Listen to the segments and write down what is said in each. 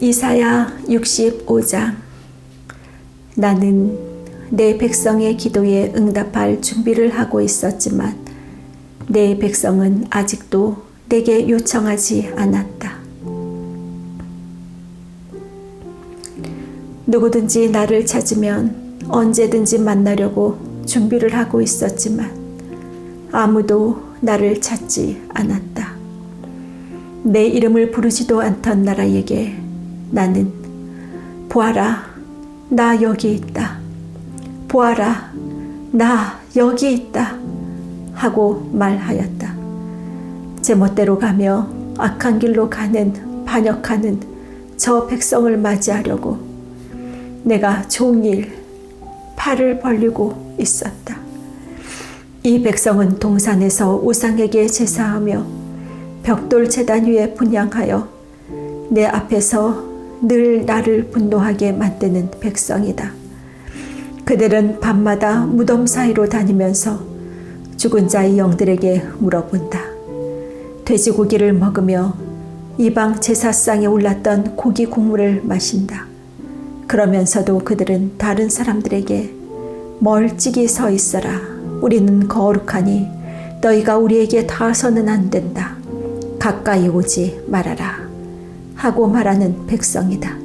이사야 65장 나는 내 백성의 기도에 응답할 준비를 하고 있었지만 내 백성은 아직도 내게 요청하지 않았다. 누구든지 나를 찾으면 언제든지 만나려고 준비를 하고 있었지만 아무도 나를 찾지 않았다. 내 이름을 부르지도 않던 나라에게 나는 보아라, 나 여기 있다. 보아라, 나 여기 있다. 하고 말하였다. 제멋대로 가며 악한 길로 가는 반역하는 저 백성을 맞이하려고 내가 종일 팔을 벌리고 있었다. 이 백성은 동산에서 우상에게 제사하며 벽돌 재단 위에 분양하여 내 앞에서 늘 나를 분노하게 만드는 백성이다. 그들은 밤마다 무덤 사이로 다니면서 죽은 자의 영들에게 물어본다. 돼지고기를 먹으며 이방 제사상에 올랐던 고기 국물을 마신다. 그러면서도 그들은 다른 사람들에게 멀찍이 서 있어라. 우리는 거룩하니 너희가 우리에게 닿아서는 안 된다. 가까이 오지 말아라. 하고 말하는 백성이다.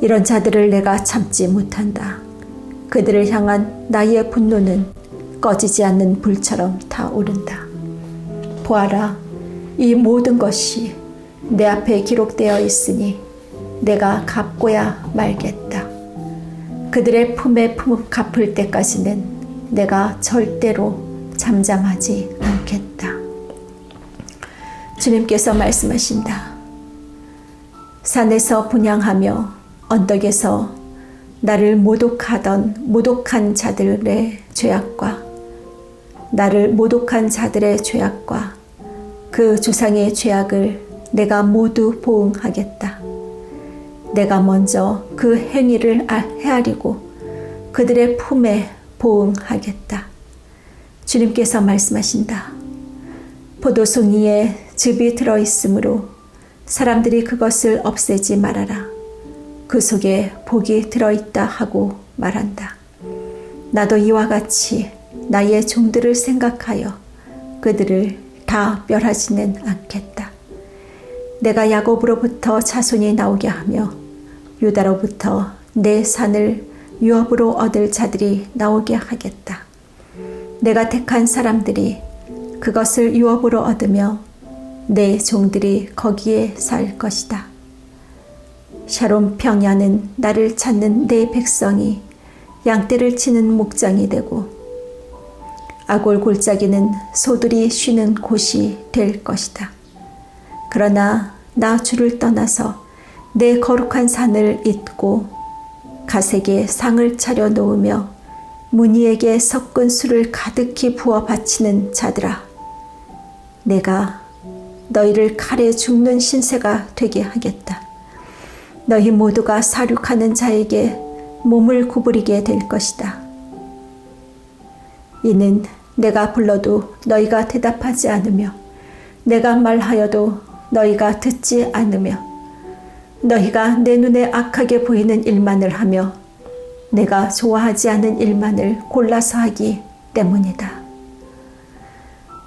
이런 자들을 내가 참지 못한다. 그들을 향한 나의 분노는 꺼지지 않는 불처럼 타오른다. 보아라, 이 모든 것이 내 앞에 기록되어 있으니 내가 갚고야 말겠다. 그들의 품에 품 갚을 때까지는 내가 절대로 잠잠하지 않겠다. 주님께서 말씀하신다. 산에서 분양하며 언덕에서 나를 모독하던 모독한 자들의 죄악과 나를 모독한 자들의 죄악과 그 조상의 죄악을 내가 모두 보응하겠다. 내가 먼저 그 행위를 헤아리고 그들의 품에 보응하겠다. 주님께서 말씀하신다. 포도송이에 즙이 들어 있으므로 사람들이 그것을 없애지 말아라. 그 속에 복이 들어 있다 하고 말한다. 나도 이와 같이 나의 종들을 생각하여 그들을 다 멸하지는 않겠다. 내가 야곱으로부터 자손이 나오게 하며 유다로부터 내 산을 유업으로 얻을 자들이 나오게 하겠다. 내가 택한 사람들이 그것을 유업으로 얻으며 내 종들이 거기에 살 것이다. 샤롬 평야는 나를 찾는 내 백성이 양떼를 치는 목장이 되고 아골 골짜기는 소들이 쉬는 곳이 될 것이다. 그러나 나 주를 떠나서 내 거룩한 산을 잊고 가색에 상을 차려 놓으며 무늬에게 섞은 술을 가득히 부어 바치는 자들아 내가 너희를 칼에 죽는 신세가 되게 하겠다. 너희 모두가 사륙하는 자에게 몸을 구부리게 될 것이다. 이는 내가 불러도 너희가 대답하지 않으며 내가 말하여도 너희가 듣지 않으며 너희가 내 눈에 악하게 보이는 일만을 하며 내가 좋아하지 않은 일만을 골라서 하기 때문이다.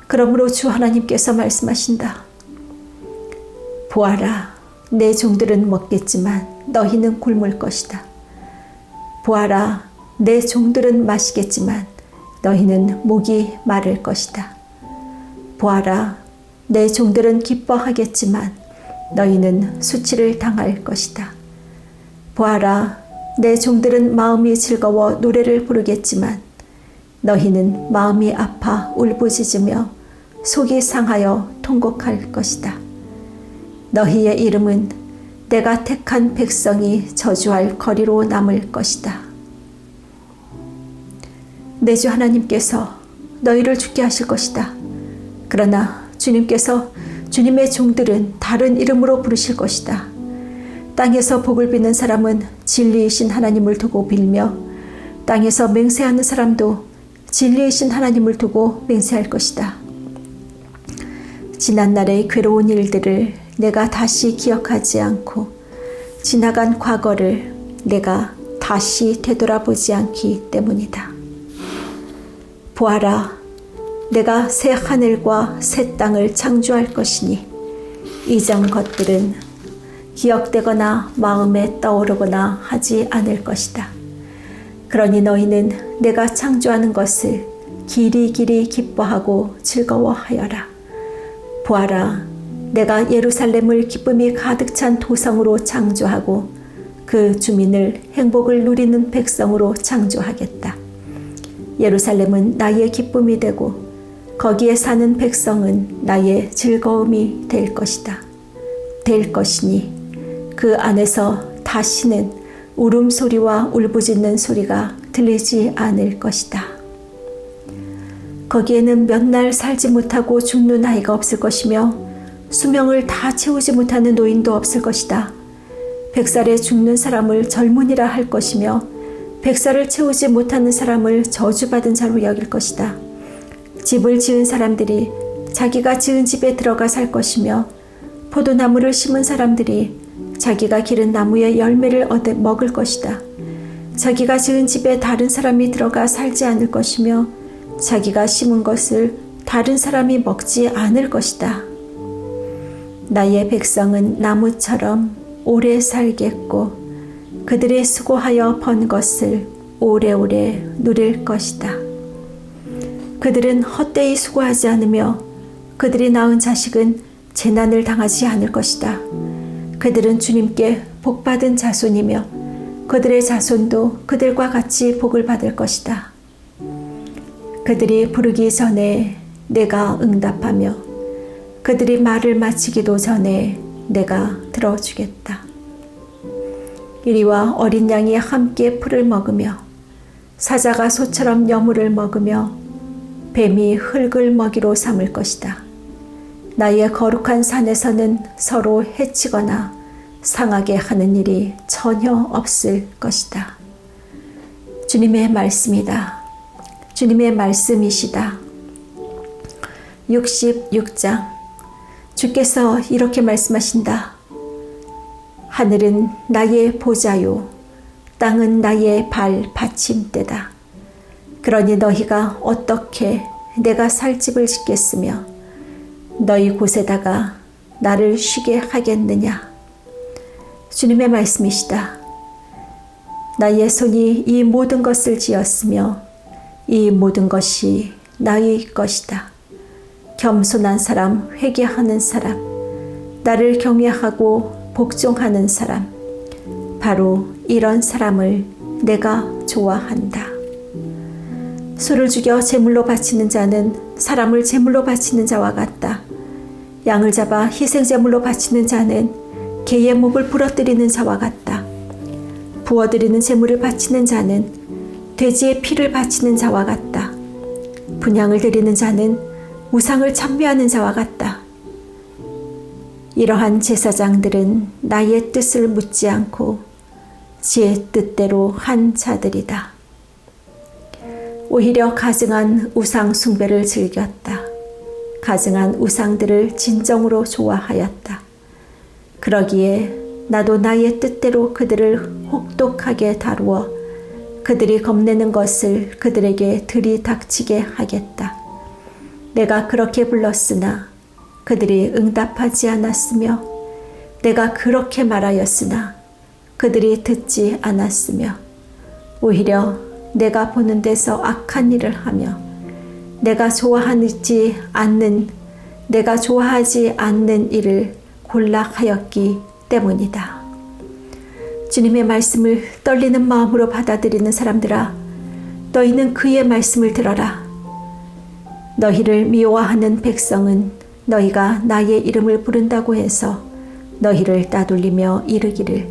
그러므로 주 하나님께서 말씀하신다. 보아라, 내 종들은 먹겠지만 너희는 굶을 것이다. 보아라, 내 종들은 마시겠지만 너희는 목이 마를 것이다. 보아라, 내 종들은 기뻐하겠지만 너희는 수치를 당할 것이다. 보아라, 내 종들은 마음이 즐거워 노래를 부르겠지만 너희는 마음이 아파 울부짖으며 속이 상하여 통곡할 것이다. 너희의 이름은 내가 택한 백성이 저주할 거리로 남을 것이다. 내주 하나님께서 너희를 죽게 하실 것이다. 그러나 주님께서 주님의 종들은 다른 이름으로 부르실 것이다. 땅에서 복을 비는 사람은 진리이신 하나님을 두고 빌며 땅에서 맹세하는 사람도 진리이신 하나님을 두고 맹세할 것이다. 지난날의 괴로운 일들을 내가 다시 기억하지 않고 지나간 과거를 내가 다시 되돌아보지 않기 때문이다. 보아라, 내가 새 하늘과 새 땅을 창조할 것이니 이전 것들은 기억되거나 마음에 떠오르거나 하지 않을 것이다. 그러니 너희는 내가 창조하는 것을 길이 길이 기뻐하고 즐거워하여라. 보아라, 내가 예루살렘을 기쁨이 가득 찬 도성으로 창조하고 그 주민을 행복을 누리는 백성으로 창조하겠다. 예루살렘은 나의 기쁨이 되고 거기에 사는 백성은 나의 즐거움이 될 것이다. 될 것이니 그 안에서 다시는 울음소리와 울부짖는 소리가 들리지 않을 것이다. 거기에는 몇 날 살지 못하고 죽는 아이가 없을 것이며 수명을 다 채우지 못하는 노인도 없을 것이다. 백살에 죽는 사람을 젊은이라 할 것이며 백살을 채우지 못하는 사람을 저주받은 자로 여길 것이다. 집을 지은 사람들이 자기가 지은 집에 들어가 살 것이며 포도나무를 심은 사람들이 자기가 기른 나무의 열매를 얻어 먹을 것이다. 자기가 지은 집에 다른 사람이 들어가 살지 않을 것이며 자기가 심은 것을 다른 사람이 먹지 않을 것이다. 나의 백성은 나무처럼 오래 살겠고 그들이 수고하여 번 것을 오래오래 누릴 것이다. 그들은 헛되이 수고하지 않으며 그들이 낳은 자식은 재난을 당하지 않을 것이다. 그들은 주님께 복받은 자손이며 그들의 자손도 그들과 같이 복을 받을 것이다. 그들이 부르기 전에 내가 응답하며 그들이 말을 마치기도 전에 내가 들어주겠다. 이리와 어린 양이 함께 풀을 먹으며 사자가 소처럼 여물을 먹으며 뱀이 흙을 먹이로 삼을 것이다. 나의 거룩한 산에서는 서로 해치거나 상하게 하는 일이 전혀 없을 것이다. 주님의 말씀이다. 주님의 말씀이시다. 66장 주께서 이렇게 말씀하신다. 하늘은 나의 보좌요, 땅은 나의 발 받침대다. 그러니 너희가 어떻게 내가 살 집을 짓겠으며 너희 곳에다가 나를 쉬게 하겠느냐? 주님의 말씀이시다. 나의 손이 이 모든 것을 지었으며 이 모든 것이 나의 것이다. 겸손한 사람, 회개하는 사람, 나를 경외하고 복종하는 사람, 바로 이런 사람을 내가 좋아한다. 소를 죽여 제물로 바치는 자는 사람을 제물로 바치는 자와 같다. 양을 잡아 희생 제물로 바치는 자는 개의 목을 부러뜨리는 자와 같다. 부어드리는 제물을 바치는 자는 돼지의 피를 바치는 자와 같다. 분양을 드리는 자는 우상을 찬미하는 자와 같다. 이러한 제사장들은 나의 뜻을 묻지 않고 지의 뜻대로 한 자들이다. 오히려 가증한 우상 숭배를 즐겼다. 가증한 우상들을 진정으로 좋아하였다. 그러기에 나도 나의 뜻대로 그들을 혹독하게 다루어 그들이 겁내는 것을 그들에게 들이닥치게 하겠다. 내가 그렇게 불렀으나 그들이 응답하지 않았으며 내가 그렇게 말하였으나 그들이 듣지 않았으며 오히려 내가 보는 데서 악한 일을 하며 내가 좋아하지 않는 내가 좋아하지 않는 일을 골라 하였기 때문이다. 주님의 말씀을 떨리는 마음으로 받아들이는 사람들아 너희는 그의 말씀을 들어라. 너희를 미워하는 백성은 너희가 나의 이름을 부른다고 해서 너희를 따돌리며 이르기를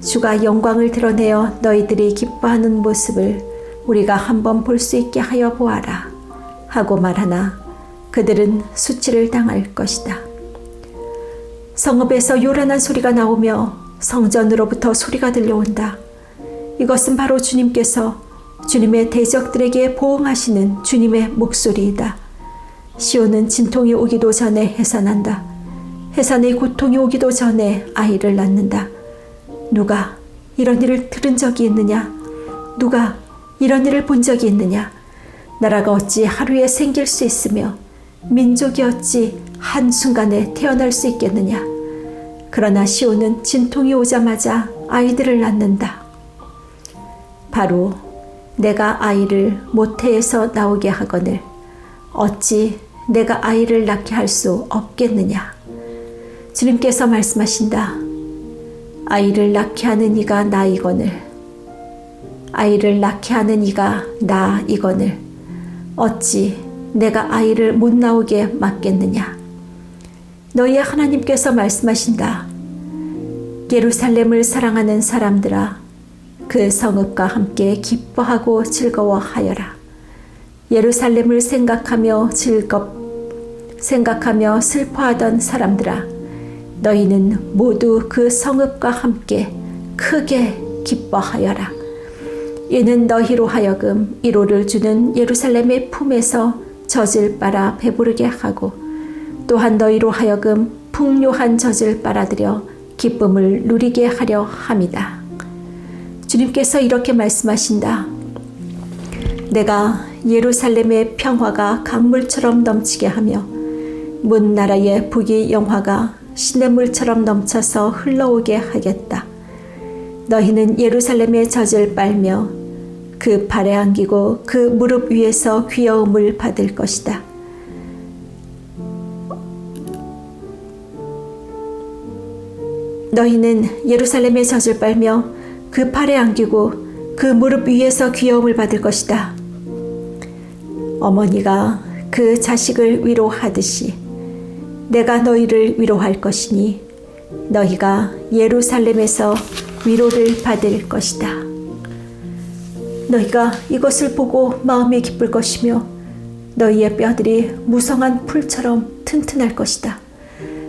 주가 영광을 드러내어 너희들이 기뻐하는 모습을 우리가 한번 볼 수 있게 하여 보아라 하고 말하나 그들은 수치를 당할 것이다. 성읍에서 요란한 소리가 나오며 성전으로부터 소리가 들려온다. 이것은 바로 주님께서 주님의 대적들에게 보응하시는 주님의 목소리이다. 시온은 진통이 오기도 전에 해산한다. 해산의 고통이 오기도 전에 아이를 낳는다. 누가 이런 일을 들은 적이 있느냐? 누가 이런 일을 본 적이 있느냐? 나라가 어찌 하루에 생길 수 있으며 민족이 어찌 한순간에 태어날 수 있겠느냐? 그러나 시온은 진통이 오자마자 아이들을 낳는다. 바로 내가 아이를 모태에서 나오게 하거늘 어찌 내가 아이를 낳게 할 수 없겠느냐? 주님께서 말씀하신다. 아이를 낳게 하는 이가 나이거늘 아이를 낳게 하는 이가 나이거늘 어찌 내가 아이를 못 나오게 막겠느냐? 너희의 하나님께서 말씀하신다. 예루살렘을 사랑하는 사람들아, 그 성읍과 함께 기뻐하고 즐거워하여라. 예루살렘을 생각하며 즐겁, 생각하며 슬퍼하던 사람들아, 너희는 모두 그 성읍과 함께 크게 기뻐하여라. 이는 너희로 하여금 이로를 주는 예루살렘의 품에서 젖을 빨아 배부르게 하고 또한 너희로 하여금 풍요한 젖을 빨아들여 기쁨을 누리게 하려 함이다. 주님께서 이렇게 말씀하신다. 내가 예루살렘의 평화가 강물처럼 넘치게 하며 문 나라의 북이 영화가 시냇물처럼 넘쳐서 흘러오게 하겠다. 너희는 예루살렘의 젖을 빨며 그 발에 안기고 그 무릎 위에서 귀여움을 받을 것이다. 너희는 예루살렘의 젖을 빨며 그 팔에 안기고 그 무릎 위에서 귀여움을 받을 것이다. 어머니가 그 자식을 위로하듯이 내가 너희를 위로할 것이니 너희가 예루살렘에서 위로를 받을 것이다. 너희가 이것을 보고 마음이 기쁠 것이며 너희의 뼈들이 무성한 풀처럼 튼튼할 것이다.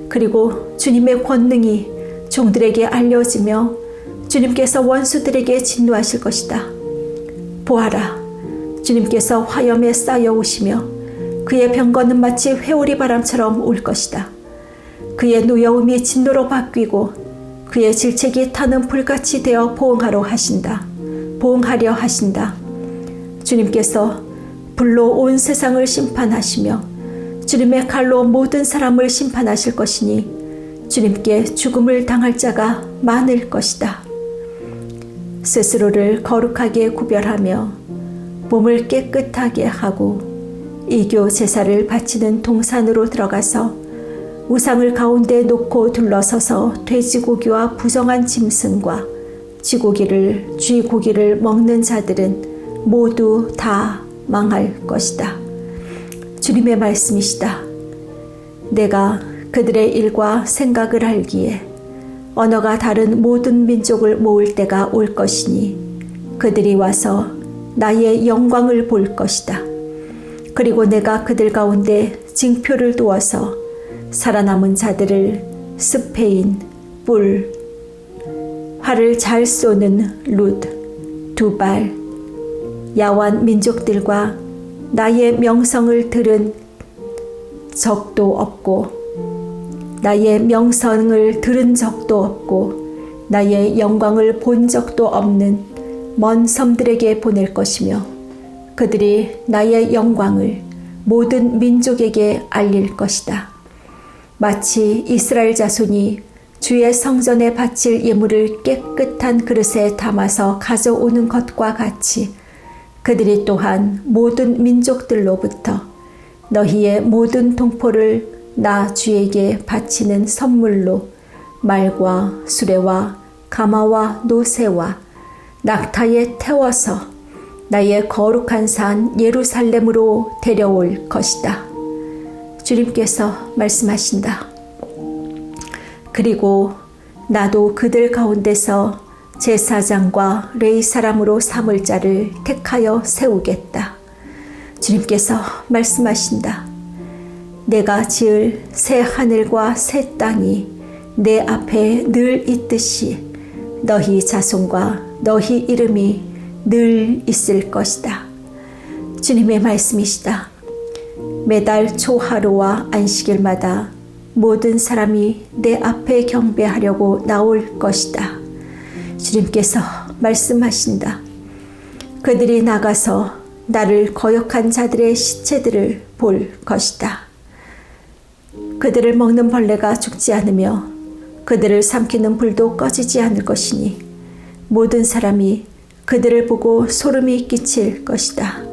그리고 주님의 권능이 종들에게 알려지며 주님께서 원수들에게 진노하실 것이다. 보아라, 주님께서 화염에 쌓여 오시며 그의 병거는 마치 회오리 바람처럼 올 것이다. 그의 노여움이 진노로 바뀌고 그의 질책이 타는 불같이 되어 보응하러 하신다. 보응하려 하신다. 주님께서 불로 온 세상을 심판하시며 주님의 칼로 모든 사람을 심판하실 것이니 주님께 죽음을 당할 자가 많을 것이다. 스스로를 거룩하게 구별하며 몸을 깨끗하게 하고 이교 제사를 바치는 동산으로 들어가서 우상을 가운데 놓고 둘러서서 돼지고기와 부정한 짐승과 쥐고기를 쥐고기를 먹는 자들은 모두 다 망할 것이다. 주님의 말씀이시다. 내가 그들의 일과 생각을 알기에 언어가 다른 모든 민족을 모을 때가 올 것이니 그들이 와서 나의 영광을 볼 것이다. 그리고 내가 그들 가운데 징표를 두어서 살아남은 자들을 스페인, 뿔, 활을 잘 쏘는 룻, 두발, 야완 민족들과 나의 명성을 들은 적도 없고 나의 명성을 들은 적도 없고 나의 영광을 본 적도 없는 먼 섬들에게 보낼 것이며 그들이 나의 영광을 모든 민족에게 알릴 것이다. 마치 이스라엘 자손이 주의 성전에 바칠 예물을 깨끗한 그릇에 담아서 가져오는 것과 같이 그들이 또한 모든 민족들로부터 너희의 모든 동포를 나 주에게 바치는 선물로 말과 수레와 가마와 노새와 낙타에 태워서 나의 거룩한 산 예루살렘으로 데려올 것이다. 주님께서 말씀하신다. 그리고 나도 그들 가운데서 제사장과 레이 사람으로 삼을 자를 택하여 세우겠다. 주님께서 말씀하신다. 내가 지을 새 하늘과 새 땅이 내 앞에 늘 있듯이 너희 자손과 너희 이름이 늘 있을 것이다. 주님의 말씀이시다. 매달 초하루와 안식일마다 모든 사람이 내 앞에 경배하려고 나올 것이다. 주님께서 말씀하신다. 그들이 나가서 나를 거역한 자들의 시체들을 볼 것이다. 그들을 먹는 벌레가 죽지 않으며 그들을 삼키는 불도 꺼지지 않을 것이니 모든 사람이 그들을 보고 소름이 끼칠 것이다.